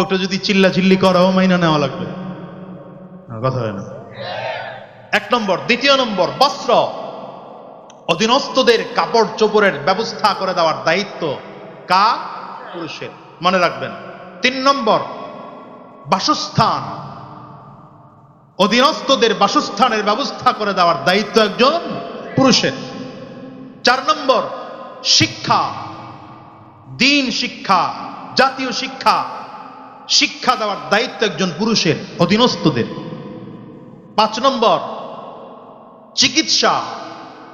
লোকটা যদি চিল্লা চিল্লি করাও মাইনা নেওয়া লাগবে। কথা হয় না। এক নম্বর, দ্বিতীয় নম্বর, বস্ত্র। অধীনস্থদের কাপড় চোপড়ের ব্যবস্থা করে দেওয়ার দায়িত্ব কা পুরুষের? মনে রাখবেন। তিন নম্বর, বাসস্থান। অধীনস্থদের বাসস্থানের ব্যবস্থা করে দেওয়ার দায়িত্ব একজন পুরুষের। চার নম্বর, শিক্ষা। দিন শিক্ষা, জাতীয় শিক্ষা। শিক্ষা দেওয়ার দায়িত্ব একজন পুরুষের, অধীনস্থদের। পাঁচ নম্বর, চিকিৎসা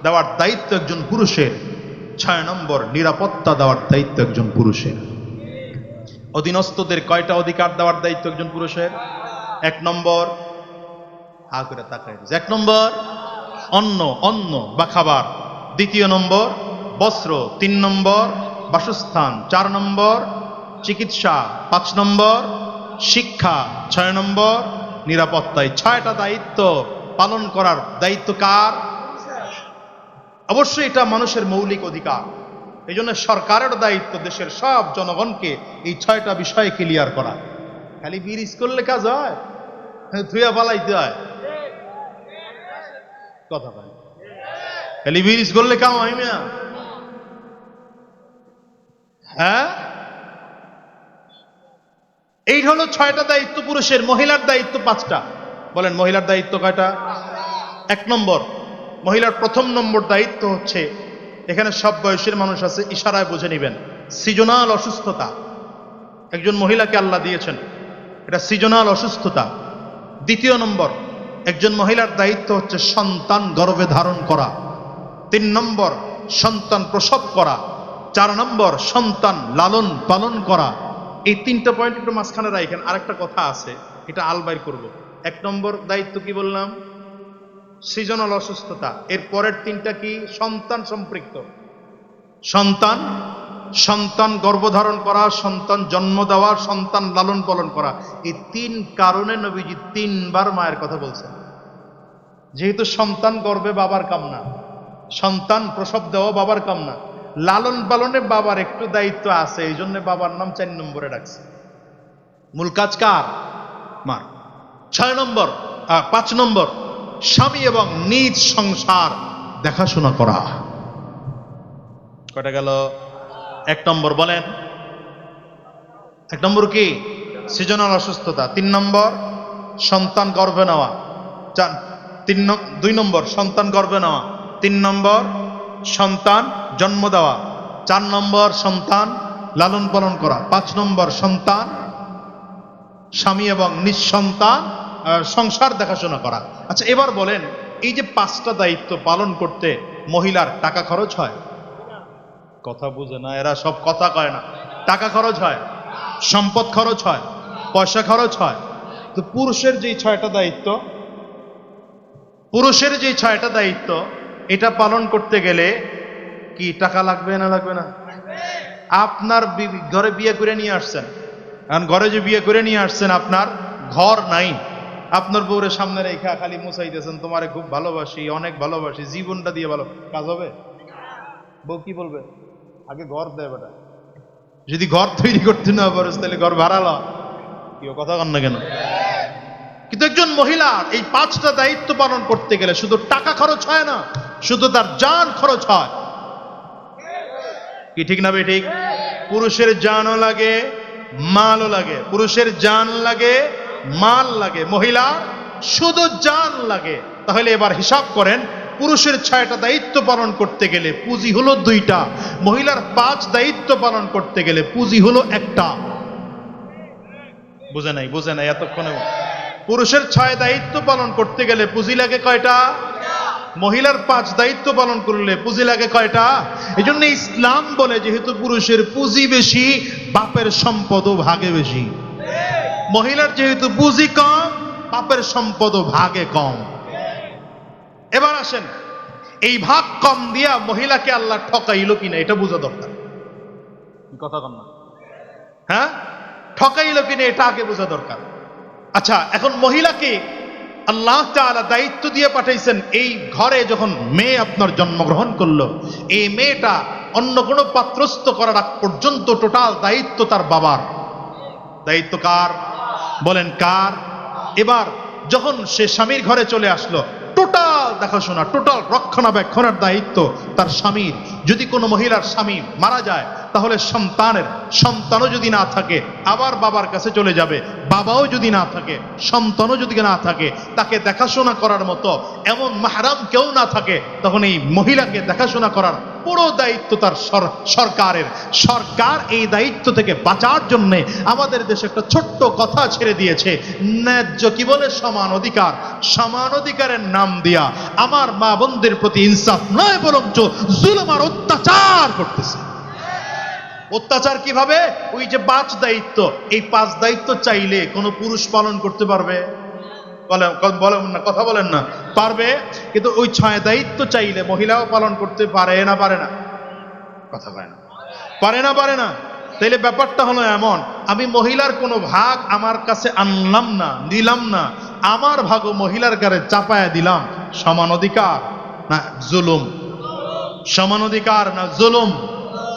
দেওয়ার দায়িত্ব একজন পুরুষের। ছয় নম্বর, নিরাপত্তা দেওয়ার দায়িত্ব একজন পুরুষের। অধীনস্থদের কয়টা অধিকার দেওয়ার দায়িত্ব একজন পুরুষের? এক নম্বর হা করে তাকায় এক নম্বর, অন্ন অন্ন বা খাবার। দ্বিতীয় নম্বর, বস্ত্র। তিন নম্বর, বাসস্থান। চার নম্বর চিকিৎসা, পাঁচ নম্বর, শিক্ষা, ছয় নম্বর, নিরাপত্তায়। ছয়টা দায়িত্ব পালন করার দায়িত্ব কার? অবশ্যই এটা মানুষের মৌলিক অধিকার। এই জন্য সরকারের দায়িত্ব দেশের সব জনগণকে এই ছয়টা বিষয়ে ক্লিয়ার করা। খালি ব্রিজ করলে কাজ হয় ধুয়া পালাইতে হয়। কথা ভাই খালি ব্রিজ করলে কাম হয় হ্যাঁ? এই হলো ছয়টা দায়িত্ব, পুরুষের, মহিলার দায়িত্ব পাঁচটা। বলেন, মহিলার দায়িত্ব কয়টা? এক নম্বর, মহিলার প্রথম নম্বর দায়িত্ব হচ্ছে, এখানে সব বয়সের মানুষ আছে, ইশারায় বুঝে নেবেন, সৃজনাল অসুস্থতা। একজন মহিলাকে আল্লাহ দিয়েছেন, এটা সৃজনাল অসুস্থতা। দ্বিতীয় নম্বর, একজন মহিলার দায়িত্ব হচ্ছে সন্তান গর্ভে ধারণ করা। তিন নম্বর, সন্তান প্রসব করা। চার নম্বর, সন্তান লালন পালন করা। এই তিনটা পয়েন্ট একটু মাঝখানে রাখেন আরেকটা কথা আছে, এটা আলবাই করব। এক নম্বর দায়িত্ব কি বললাম? সৃজনাল অসুস্থতা। এর পরের তিনটা কি? সন্তান সম্পৃক্ত। সন্তান সন্তান গর্ভধারণ করা, সন্তান জন্ম দেওয়া, সন্তান লালন পালন করা। এই তিন কারণে নবীজি তিনবার মায়ের কথা বলছেন। যেহেতু সন্তান গর্ভে বাবার কামনা, সন্তান প্রসব দেওয়া বাবার কামনা লালন পালনে বাবার একটু দায়িত্ব আছে এই জন্য বাবার নাম চার নম্বরে রাখছে মূল কাজ কার? মার। ছয় নম্বর পাঁচ নম্বর, স্বামী এবং নিজ সংসার দেখাশোনা করা। কটা গেল? এক নম্বর বলেন। এক নম্বর কি? সৃজনাল অসুস্থতা। তিন নম্বর, সন্তান গর্ভে নেওয়া। চার, তিন দুই নম্বর, সন্তান গর্ভে নেওয়া। তিন নম্বর সন্তান, জন্ম দেওয়া। চার নম্বর সন্তান, লালন পালন করা। পাঁচ নম্বর সন্তান, স্বামী এবং নিঃসন্তান সংসার দেখাশোনা করা। আচ্ছা এবার বলেন, এই যে পাঁচটা দায়িত্ব পালন করতে মহিলার টাকা খরচ হয়? কথা বুঝে না, এরা সব কথা কয় না। টাকা খরচ হয়, সম্পদ খরচ হয়, পয়সা খরচ হয়। তো পুরুষের যে ছয়টা দায়িত্ব, পুরুষের যে ছয়টা দায়িত্ব এটা পালন করতে গেলে কি টাকা লাগবে না লাগবে না? আপনার ঘরে বিয়ে করে নিয়ে আসছেন। কারণ ঘরে যে বিয়ে করে নিয়ে আসছেন, আপনার ঘর নাই। আপনার বউরের সামনে রেখা খালি মুছাইতেছেন, তোমারে খুব ভালোবাসি, অনেক ভালোবাসি, জীবনটা দিয়ে ভালো। কাজ হবে? বউ কি বলবে? আগে ঘর দেয় বেটা। যদি ঘর তৈরি করতে না পারিস তাহলে ঘর ভাড়া কেউ কথা কন না কেন? কিন্তু একজন মহিলার এই পাঁচটা দায়িত্ব পালন করতে গেলে শুধু টাকা খরচ হয় না শুধু তার জান খরচ হয়। কি ঠিক না বে ঠিক? পুরুষের জানও লাগে, মালও লাগে। পুরুষের জান লাগে, মাল লাগে। মহিলা শুধু জান লাগে। তাহলে এবার হিসাব করেন, পুরুষের ছয়টা দায়িত্ব পালন করতে গেলে পুঁজি হলো দুইটা। মহিলার পাঁচ দায়িত্ব পালন করতে গেলে পুঁজি হলো একটা। বুঝে নাই বুঝে নাই এতক্ষণে পুরুষের ছয় দায়িত্ব পালন করতে গেলে পুঁজি লাগে কয়টা? মহিলার পাঁচ দায়িত্ব পালন করলে পুঁজি লাগে কয়টা? এই জন্য ইসলাম বলে যেহেতু পুরুষের পুঁজি বেশি, বাপের সম্পদও ভাগে বেশি। মহিলার যেহেতু পুঁজি কম, বাপের সম্পদও ভাগে কম। এবার আসেন, এই ভাগ কম দিয়া মহিলাকে আল্লাহ ঠকাইলো কিনা, এটা বোঝা দরকার। কথা কম না? হ্যাঁ? ঠকাইলো কিনা, এটা আগে বোঝা দরকার। আচ্ছা এখন মহিলাকে আল্লাহ তাআলা দায়িত্ব দিয়ে পাঠাইছেন, এই ঘরে যখন মেয়ে আপনার জন্মগ্রহণ করল, এই মেয়েটা অন্য কোনো পাত্রস্থ করার আগ পর্যন্ত টোটাল দায়িত্ব তার বাবার। দায়িত্ব কার? বলেন কার? এবার যখন সে স্বামীর ঘরে চলে আসলো টোটাল দেখাশোনা টোটাল রক্ষণাবেক্ষণের দায়িত্ব তার স্বামীর। যদি কোনো মহিলার স্বামী মারা যায় তাহলে সন্তানের, সন্তানও যদি না থাকে, আবার বাবার কাছে চলে যাবে, বাবাও যদি না থাকে, সন্তানও যদি না থাকে, তাকে দেখাশোনা করার মতো এমন মাহারাম কেউ না থাকে, তখন এই মহিলাকে দেখাশোনা করার পুরো দায়িত্ব তার সরকারের। সরকার এই দায়িত্ব থেকে বাঁচার জন্য আমাদের দেশে একটা ছোট্ট কথা ছেড়ে দিয়েছে, ন্যায্য কি বলে সমান অধিকার? সমান অধিকারের নাম দিয়া আমার মা বোনদের প্রতি ইনসাফ নয়, বরঞ্চ জুলুম আর অত্যাচার করতেছে। অত্যাচার কীভাবে? ওই যে পাঁচ দায়িত্ব। এই পাঁচ দায়িত্ব চাইলে কোনো পুরুষ পালন করতে পারবে? বলেন না, কথা বলেন না। পারবে, কিন্তু ওই ছয় দায়িত্ব চাইলে মহিলাও পালন করতে পারে না পারে না। কথা পারে না। পারে না পারে না। তাইলে ব্যাপারটা হলো এমন, আমি মহিলার কোনো ভাগ আমার কাছে আনলাম না, নিলাম না। আমার ভাগও মহিলার গারে চাপায়া দিলাম। সমান অধিকার না জুলুম? সমান অধিকার না জুলুম?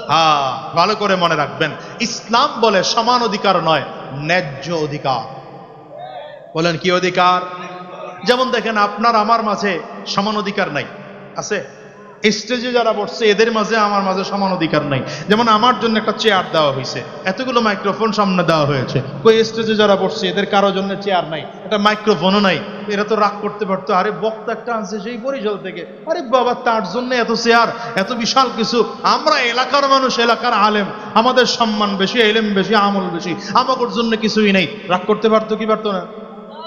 হ্যাঁ ভালো করে মনে রাখবেন। ইসলাম বলে সমান অধিকার নয়, ন্যায্য অধিকার। বলেন কি অধিকার? যেমন দেখেন আপনার, আমার মাঝে সমান অধিকার নাই। আছে? স্টেজে যারা বসছে, এদের মাঝে আমার মাঝে সমান অধিকার নাই। যেমন আমার জন্য একটা চেয়ার দেওয়া হয়েছে এতগুলো মাইক্রোফোন সামনে দেওয়া হয়েছে। ওই স্টেজে যারা বসছে, এদের কারোর জন্য চেয়ার নাই। একটা মাইক্রোফোনও নাই। এরা তো রাগ করতে পারতো, আরে, বক্তা একটা আনছে সেই বরিশাল থেকে। আরে, বাবা, তার জন্য এত চেয়ার এত বিশাল কিছু। আমরা এলাকার মানুষ, এলাকার আলেম। আমাদের সম্মান বেশি, এলেম বেশি, আমল বেশি। আমাদের জন্য কিছুই নেই। রাগ করতে পারতো কি পারতো না?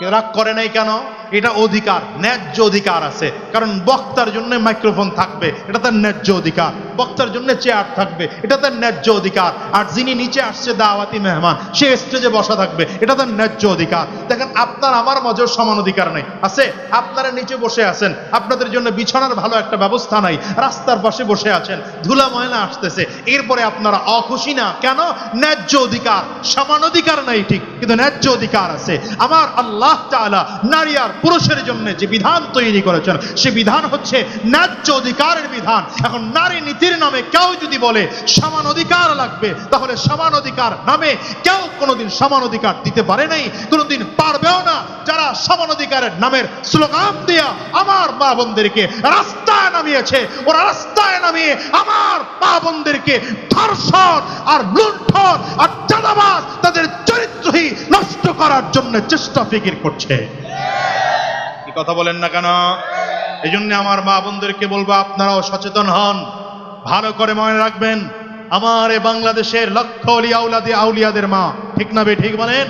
রাগ করে নাই কেন? এটা অধিকার, ন্যায্য অধিকার আছে। কারণ বক্তার জন্য মাইক্রোফোন থাকবে, এটা তার ন্যায্য অধিকার। বক্তার জন্য চেয়ার থাকবে, এটা তার ন্যায্য অধিকার। আর যিনি নিচে আসছে, দাওয়াতি মেহমান, সে স্টেজে বসা থাকবে, এটা তার ন্যায্য অধিকার। দেখেন, আপনার আমার মাঝেও সমান অধিকার নেই। আছে? আপনারা নিচে বসে আছেন। আপনাদের জন্য বিছানার ভালো একটা ব্যবস্থা নাই। রাস্তার পাশে বসে আছেন। ধুলা ময়লা আসতেছে। এরপরে আপনারা অখুশি না। কেন? ন্যায্য অধিকার। সমান অধিকার নাই ঠিক, কিন্তু ন্যায্য অধিকার আছে। আমার আল্লাহ তাআলা নারী আর পুরুষের জন্য যে বিধান তৈরি করেছেন, সে বিধান হচ্ছে ন্যায্য অধিকারের বিধান। এখন নারী নীতির নামে কেউ যদি বলে সমান অধিকার লাগবে, তাহলে সমান অধিকার নামে কেউ কোনোদিন সমান অধিকার দিতে পারে নাই, কোনোদিন পারবেও না। যারা সমান অধিকারের নামের স্লোগান দিয়া আমার মা বোনদেরকে রাস্তায় নামিয়েছে, ওরা রাস্তায় নামিয়ে আমার মা বোনদেরকে ধর্ষণ আর লুণ্ঠন আর চাঁদাবাজ তাদের চরিত্রহী নষ্ট করার জন্য চেষ্টা ফিকির করছে। কথা বলেন না কেন? এই জন্য আমার মা বোনদেরকে বলব, আপনারাও সচেতন হন। ভালো করে মনে রাখবেন, আমার এ বাংলাদেশের লক্ষ আউলাদি আউলিয়াদের মা। ঠিক না বে ঠিক বলেন?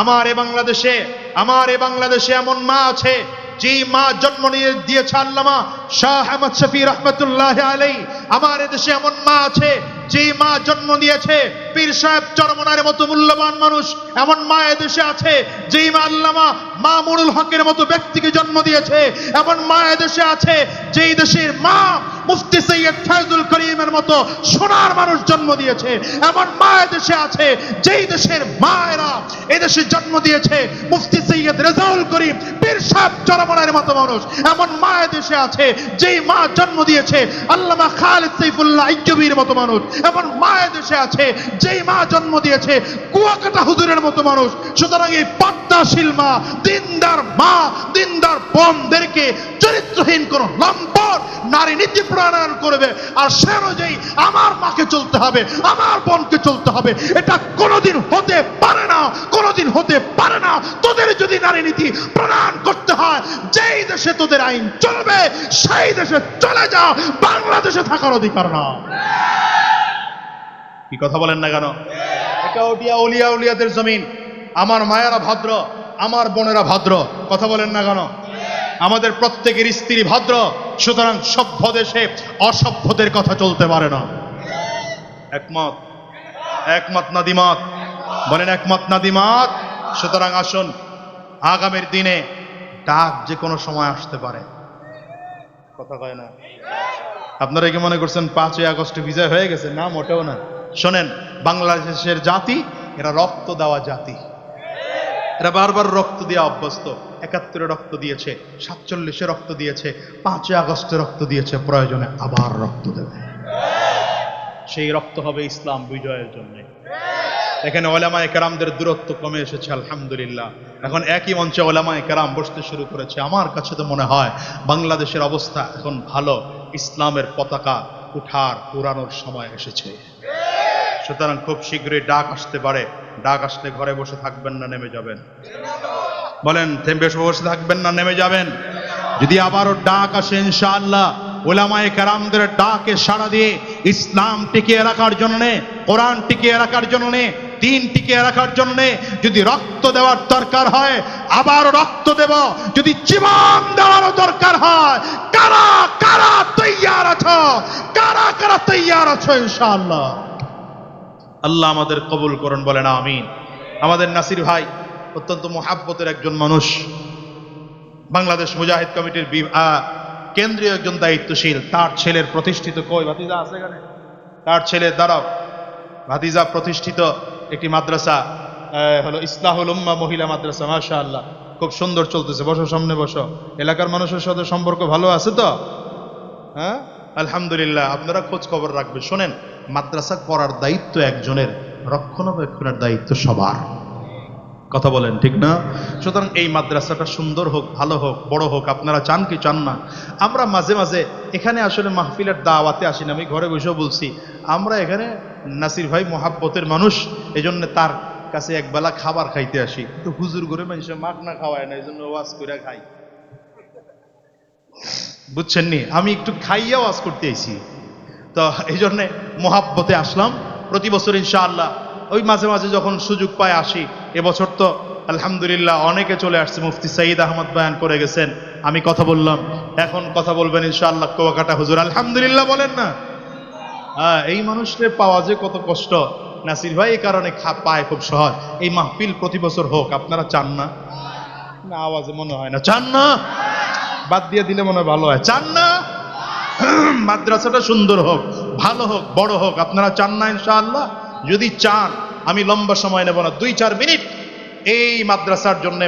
আমার এ বাংলাদেশে, আমার এ বাংলাদেশে এমন মা আছে, যে মা জন্ম নিয়ে দিয়েছে আল্লামা শাহ আহমদ শফি রহমতুল্লাহ আলাই আমার এদেশে এমন মা আছে যে মা জন্ম দিয়েছে পীর সাহেব চরমনার মতো মূল্যবান মানুষ, এমন মা এদেশে আছে, যেই মা আল্লামা মামুনুল হকের মতো ব্যক্তিকে জন্ম দিয়েছে, এমন মা এদেশে আছে, যেই দেশের মা মুফতি সৈয়দ ফয়জুল করিমের মতো সোনার মানুষ জন্ম দিয়েছে, এমন মা এদেশে আছে, যেই দেশের মায়েরা এদেশে জন্ম দিয়েছে, মুফতি সৈয়দ রেজাউল করিম পীর সাহেব চরমনার মতো মানুষ। এমন মা এদেশে আছে, যেই মা জন্ম দিয়েছে আল্লামা খালিদ সাইফুল্লাহ আইয়ুবীর মতো মানুষ। এমন মা এদেশে আছে, যেই মা জন্ম দিয়েছে কুয়াকাটা হুজুরের মতো মানুষ। সুতরাং এই পদ্মাশীল মা, দিনদার মা, দিনদার বোনদেরকে চরিত্রহীন কোন লম্পট নারী নীতি প্রণয়ন করবে আর সে অনুযায়ী আমার মাকে চলতে হবে, আমার বোনকে চলতে হবে। এটা কোনোদিন হতে পারে না, কোনোদিন হতে পারে না। তোদের যদি নারী নীতি প্রণয়ন করতে হয়। যেই দেশে তোদের আইন চলবে, সেই দেশে চলে যা বাংলাদেশে থাকার অধিকার না কি কথা বলেন না কেন? এটা ওটিয়া উলিয়া উলিয়াদের জমিন। আমার মায়েরা ভদ্র, আমার বোনেরা ভদ্র। কথা বলেন না কেন? আমাদের প্রত্যেকের স্ত্রী ভদ্র, সুতরাং সভ্য দেশে অসভ্যদের কথা চলতে পারে না। একমত? একমত না দ্বিমত? বলেন একমত না দ্বিমত? সুতরাং আসুন, আগামীর দিনে ডাক যে কোনো সময় আসতে পারে। কথা কয় না? আপনারা কি মনে করছেন পাঁচই আগস্ট বিজয় হয়ে গেছে? না, মোটেও না। শোনেন, বাংলাদেশের জাতি, এরা রক্ত দেওয়া জাতি। এরা বারবার রক্ত দিয়ে অভ্যস্ত। একাত্তরে রক্ত দিয়েছে, সাতচল্লিশে রক্ত দিয়েছে, পাঁচই আগস্টে রক্ত দিয়েছে, প্রয়োজনে আবার রক্ত দেবে। সেই রক্ত হবে ইসলাম বিজয়ের জন্য। এখানে ওলামায়ে কেরামদের দূরত্ব কমে এসেছে, আলহামদুলিল্লাহ। এখন একই মঞ্চে ওলামায়ে কেরাম বসতে শুরু করেছে। আমার কাছে তো মনে হয় বাংলাদেশের অবস্থা এখন ভালো, ইসলামের পতাকা উঠার পুরানোর সময় এসেছে। সুতরাং খুব শীঘ্রই ডাক আসতে পারে। ডাক আসলে ঘরে বসে থাকবেন না, নেমে যাবেন। বলেন, থেমে বসে থাকবেন না, নেমে যাবেন? যদি আবারও ডাক আসে, ইনশাআল্লাহ, ওলামায়ে কেরামদের ডাকে সাড়া দিয়ে ইসলাম টিকিয়ে রাখার জন্য, কোরআন টিকিয়ে রাখার জন্য দিন টিকিয়ে রাখার জন্যে যদি রক্ত দেওয়ার দরকার হয় আবার রক্ত দেব। যদি জীবন দেওয়ারও দরকার হয়, কারা কারা তৈয়ার আছো? কারা কারা তৈয়ার আছো ইনশাআল্লাহ? আল্লাহ আমাদের কবুল করুন, বলেন আমিন। আমাদের নাসির ভাই অত্যন্ত মোহাব্বতের একজন মানুষ, বাংলাদেশ মুজাহিদ কমিটির কেন্দ্রীয় একজন দায়িত্বশীল। তার ছেলের প্রতিষ্ঠিত কই? ভাতিজা আছে তার ছেলে দ্বারাও ভাতিজা প্রতিষ্ঠিত। একটি মাদ্রাসা হলো ইসলাহুল উম্মা মহিলা মাদ্রাসা মাশা আল্লাহ খুব সুন্দর চলতেছে। বসো সামনে বসো। এলাকার মানুষের সাথে সম্পর্ক ভালো আছে তো? হ্যাঁ? আলহামদুলিল্লাহ। আপনারা খোঁজ খবর রাখবেন। শোনেন, মাদ্রাসা করার দায়িত্ব একজনের, রক্ষণাবেক্ষণের দায়িত্ব সবার। কথা বলেন, ঠিক না? সুতরাং এই মাদ্রাসাটা সুন্দর হোক, ভালো হোক, বড় হোক, আপনারা চান কি চান না? আমরা মাঝে মাঝে এখানে আসলে মাহফিলের দাওয়াতে আসি না, আমি ঘরে বসেও বলছি, আমরা এখানে নাসির ভাই মহাব্বতের মানুষ, এজন্য তার কাছে একবেলা খাবার খাইতে আসি। তো হুজুর করে মানুষের মাখ না খাওয়ায় না এই জন্য ওয়াজ করে খাই। বুঝছেন নি? আমি একটু খাইয়া ওয়াজ করতে আইছি। তো এই জন্যে মহাব্বতে আসলাম। প্রতি বছর ইনশাআল্লাহ ওই মাঝে মাঝে যখন সুযোগ পায় আসি, এবছর তো আলহামদুলিল্লাহ অনেকে চলে আসছে, মুফতি সঈদ আহমদ বয়ান করে গেছেন। আমি কথা বললাম, এখন কথা বলবেন ইনশাআল্লাহ কোয়াকাটা হুজুর। আলহামদুলিল্লাহ বলেন না। হ্যাঁ এই মানুষকে পাওয়া যে কত কষ্ট, নাসির ভাই, এই কারণে খা পায় খুব সহজ। এই মাহফিল প্রতি বছর হোক, আপনারা চান না? না, আওয়াজে মনে হয় না। চান না? বাদ দিয়ে দিলে মনে হয় ভালো হয়। চান না? মাদ্রাসাটা সুন্দর হোক, ভালো হোক, বড় হোক, আপনারা চান না ইনশাআল্লাহ? যদি চান আমি লম্বা সময় নেব না দুই চার মিনিট। এই মাদ্রাসার জন্য